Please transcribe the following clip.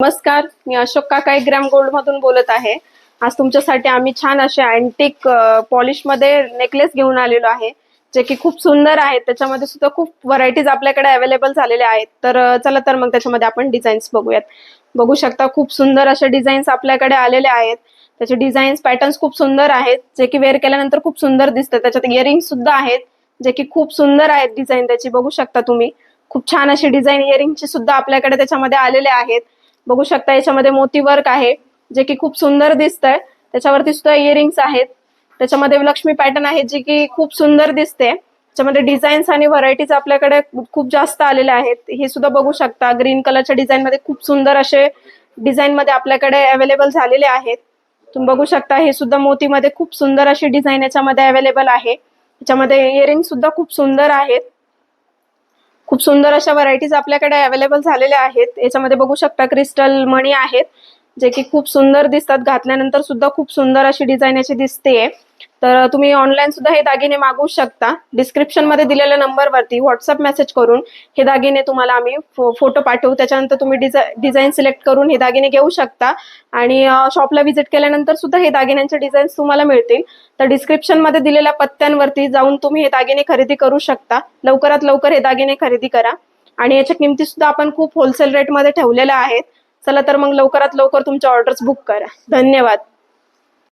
नमस्कार. मी Ashok Kakai gram gold मधून बोलत आहे. आज तुमच्यासाठी आम्ही छान असे अँटिक पॉलिशमध्ये नेकलेस घेऊन आलेलो आहे जे की खूप सुंदर आहेत त्याच्यामध्ये सुद्धा खूप व्हरायटीज आपल्याकडे अवेलेबल झालेले आहेत. तर चला तर मग त्याच्यामध्ये आपण डिझाईन्स बघूयात. बघू शकता खूप सुंदर असे डिझाईन्स आपल्याकडे आलेले आहेत. त्याचे डिझाईन्स पॅटर्न्स खूप सुंदर आहेत जे की वेअर केल्यानंतर खूप सुंदर दिसतात. त्याच्यात इयरिंग सुद्धा आहेत जे की खूप सुंदर आहेत डिझाईन त्याची. बघू शकता तुम्ही. खूप छान अशी डिझाईन इयरिंगची सुद्धा आपल्याकडे त्याच्यामध्ये आलेले आहेत. बघू शकता याच्यामध्ये मोती वर्क आहे जे की खूप सुंदर दिसतंय. त्याच्यावरती सुद्धा इयरिंग्स आहेत. त्याच्यामध्ये लक्ष्मी पॅटर्न आहे जे की खूप सुंदर दिसते. त्याच्यामध्ये डिझाईन्स आणि व्हरायटीज आपल्याकडे खूप जास्त आलेले आहेत. हे सुद्धा बघू शकता. ग्रीन कलरच्या डिझाईन मध्ये खूप सुंदर असे डिझाईन मध्ये आपल्याकडे अवेलेबल झालेले आहेत. तुम्ही बघू शकता हे सुद्धा मोतीमध्ये खूप सुंदर अशी डिझाईन याच्यामध्ये अवेलेबल आहे. त्याच्यामध्ये इयरिंग सुद्धा खूप सुंदर आहेत. खूप सुंदर अशा व्हरायटीज आपल्याकडे अवेलेबल झालेल्या आहेत. याच्यामध्ये बघू शकता क्रिस्टल मणी आहेत जे की खूप सुंदर दिसतात. घातल्यानंतर सुद्धा खूप सुंदर अशी डिझाईन याची दिसते तर तुम्ही ऑनलाईन सुद्धा हे दागिने मागवू शकता. डिस्क्रिप्शनमध्ये दिलेल्या नंबरवरती व्हॉट्सअप मेसेज करून हे दागिने तुम्हाला आम्ही फोटो पाठवू. त्याच्यानंतर तुम्ही डिझाईन सिलेक्ट करून हे दागिने घेऊ शकता. आणि शॉपला व्हिजिट केल्यानंतर सुद्धा हे दागिन्यांचे डिझाईन्स तुम्हाला मिळतील. तर डिस्क्रिप्शनमध्ये दिलेल्या पत्त्यांवरती जाऊन तुम्ही हे दागिने खरेदी करू शकता. लवकरात लवकर हे दागिने खरेदी करा. आणि याच्या किमती सुद्धा आपण खूप होलसेल रेटमध्ये ठेवलेल्या आहेत. चला तर मग लवकरात लवकर तुमच्या ऑर्डर्स बुक करा. धन्यवाद.